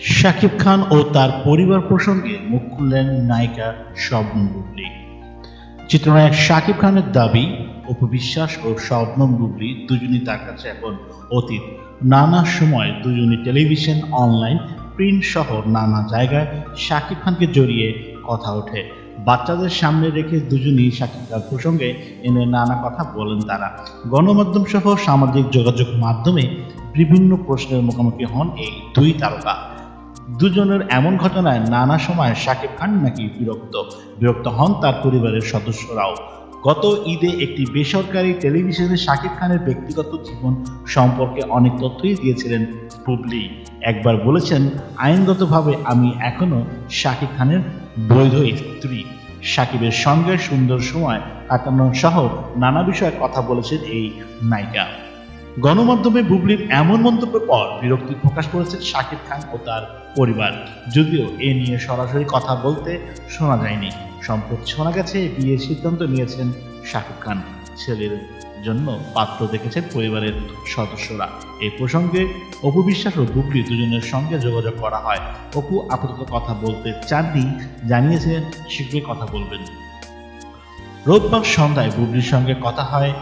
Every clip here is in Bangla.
শাকিব খান ও তার পরিবার প্রসঙ্গে মুখ খুললেন নায়িকা শবনম বুবলি। চিত্রনায়ক শাকিব খানের দাবি অপবিশ্বাস ও শবনম বুবলি দুজনই তার কাছে এখন অতীত। নানা সময় দুজনই টেলিভিশন, অনলাইন, প্রিন্ট সহ নানা জায়গায় শাকিব খানকে জড়িয়ে কথা ওঠে। বাচ্চাদের সামনে রেখে দুজনই শাকিব খান প্রসঙ্গে এনে নানা কথা বলেন তারা। গণমাধ্যম সহ সামাজিক যোগাযোগ মাধ্যমে বিভিন্ন প্রশ্নের মুখোমুখি হন এই দুই তারকা। দুজনের এমন ঘটনায় নানা সময় শাকিব খান নাকি বিরক্ত। বিরক্ত হন তার পরিবারের সদস্যরাও। গত ঈদে একটি বেসরকারি টেলিভিশনে শাকিব খানের ব্যক্তিগত জীবন সম্পর্কে অনেক তথ্যই দিয়েছিলেন বুবলি। একবার বলেছেন, আইনগতভাবে আমি এখনও শাকিব খানের বৈধ স্ত্রী। শাকিবের সঙ্গে সুন্দর সময় কাটানো সহ নানা বিষয়ে কথা বলেছেন এই নায়িকা। গণমাধ্যমে বুবলির এমন মন্তব্যের পর বিরক্তি প্রকাশ করেছেন শাকিব খান ও তার পরিবার। যদিও এ নিয়ে সরাসরি কথা বলতে শোনা যায়নি। সম্প্রতি শোনা গেছে বিয়ের সিদ্ধান্ত নিয়েছেন শাকিব খান। ছেলের জন্য পাত্র দেখেছেন পরিবারের সদস্যরা। এই প্রসঙ্গে অপু বিশ্বাস ও বুবলি দুজনের সঙ্গে যোগাযোগ করা হয়। অপু আপাতত কথা বলতে চাননি জানিয়েছেন শীঘ্রই কথা বলবেন। রোববার সন্ধ্যায় বুবলির সঙ্গে কথা হয়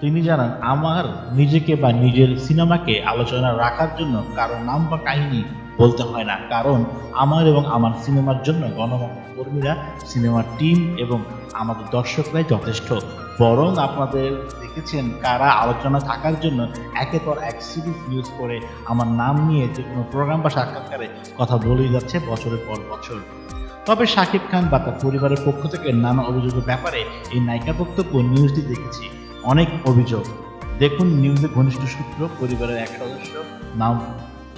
তিনি জানান, আমার নিজেকে বা নিজের সিনেমাকে আলোচনা রাখার জন্য কারও নাম বা কাহিনী বলতে হয় না। কারণ আমার এবং আমার সিনেমার জন্য গণমাধ্যম কর্মীরা সিনেমার টিম এবং আমাদের দর্শকরাই যথেষ্ট। বরং আপনাদের দেখেছেন কারা আলোচনা থাকার জন্য একের পর এক সিরিজ নিউজ করে আমার নাম নিয়ে যে কোনো প্রোগ্রাম বা সাক্ষাৎকারে কথা বলেই যাচ্ছে বছরের পর বছর। তবে শাকিব খান বা তার পরিবারের পক্ষ থেকে নানা অভিযোগের ব্যাপারে এই নায়িকার বক্তব্য নিউজটি দেখেছি। অনেক অভিযোগ। দেখুন নিউজে ঘনিষ্ঠ সূত্র, পরিবারের এক সদস্য, নাম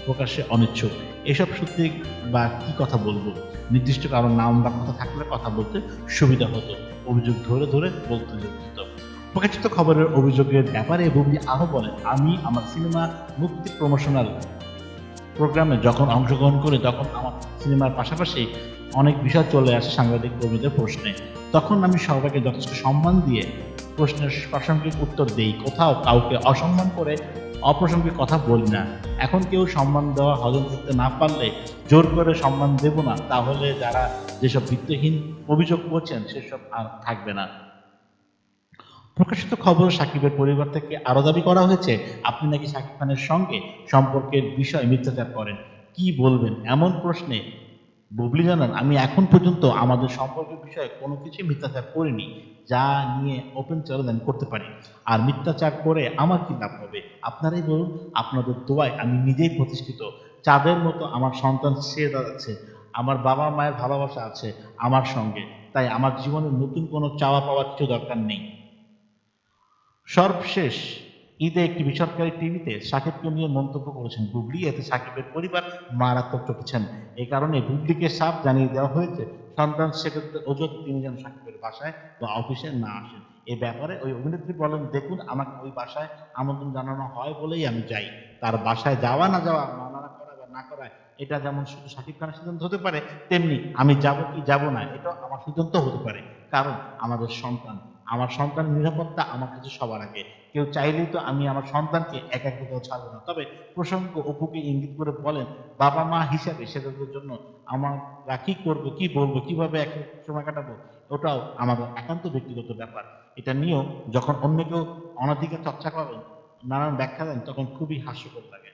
প্রকাশে অনিচ্ছুক। এসব সূত্রে বা কি কথা বলব? নির্দিষ্ট কারও নাম বা কথা থাকলে কথা বলতে সুবিধা হতো। অভিযোগ ধরে ধরে বলতে যেত প্রকাশিত খবরের অভিযোগের ব্যাপারে বুবলি আরও বলেন, আমি আমার সিনেমা মুক্তি প্রমোশনাল প্রোগ্রামে যখন অংশগ্রহণ করি, তখন আমার সিনেমার পাশাপাশি অনেক বিষয় চলে আসে সাংবাদিক কর্মীদের প্রশ্নে। তখন আমি সবাইকে যথেষ্ট সম্মান দিয়ে প্রশ্নের প্রাসঙ্গিক উত্তর দেই। কোথাও কাউকে অসম্মান করে অপ্রাসঙ্গিক কথা বলি না। এখন কেউ সম্মান দেওয়া হজম করতে না পারলে জোর করে সম্মান দেব না। তাহলে যারা যেসব ভিত্তিহীন অভিযোগ করছেন, সেসব আর থাকবে না। প্রকাশিত খবর সাকিবের পরিবার থেকে আরও দাবি করা হয়েছে, আপনি নাকি সাকিব খানের সঙ্গে সম্পর্কের বিষয় মিথ্যাচার করেন? কি বলবেন? এমন প্রশ্নে বুবলি জানান আমি এখন পর্যন্ত আমাদের সম্পর্কের বিষয়ে কোনো কিছুই মিথ্যাচার করিনি, যা নিয়ে ওপেন চ্যালেঞ্জ করতে পারি। আর মিথ্যাচার করে আমার কি লাভ হবে? আপনারাই বলুন, আপনাদের দোয়ায় আমি নিজেই প্রতিষ্ঠিত। চাঁদের মতো আমার সন্তান সে দাঁড়াচ্ছে, আমার বাবা মায়ের ভালোবাসা আছে আমার সঙ্গে, তাই আমার জীবনে নতুন কোনো চাওয়া পাওয়ার কিছু দরকার নেই। সর্বশেষ ঈদে একটি বেসরকারি টিভিতে সাকিবকে নিয়ে মন্তব্য করেছেন বুবলি এতে সাকিবের পরিবার মারাত্মক চটেছেন এই কারণে বুবলিকে সাফ জানিয়ে দেওয়া হয়েছে, সন্তান সেক্ষেত্রে ওজন তিনি যেন সাকিবের বাসায় বা অফিসে না আসেন। এ ব্যাপারে ওই অভিনেত্রী বলেন, দেখুন, আমাকে ওই বাসায় আমন্ত্রণ জানানো হয় বলেই আমি যাই তার বাসায় যাওয়া না যাওয়া মানা করা বা না করা, এটা যেমন শুধু সাকিব খানের সিদ্ধান্ত হতে পারে, তেমনি আমি যাব কি যাব না এটা আমার সিদ্ধান্ত হতে পারে। কারণ আমাদের সন্তান। আমার সন্তান নিরাপত্তা আমার কাছে সবার আগে। কেউ চাইলেই তো আমি আমার সন্তানকে এক কোথাও ছাড়বো না। তবে প্রসঙ্গ অপুকে ইঙ্গিত করে বলেন, বাবা মা হিসাবে সেটাদের জন্য আমরা কি করব, কি বলব, কীভাবে এক সময় কাটাবো? ওটাও আমাদের একান্ত ব্যক্তিগত ব্যাপার। এটা নিয়েও যখন অন্য কেউ অনধিকার চর্চা করেন, নানান ব্যাখ্যা দেন, তখন খুবই হাস্যকর লাগে।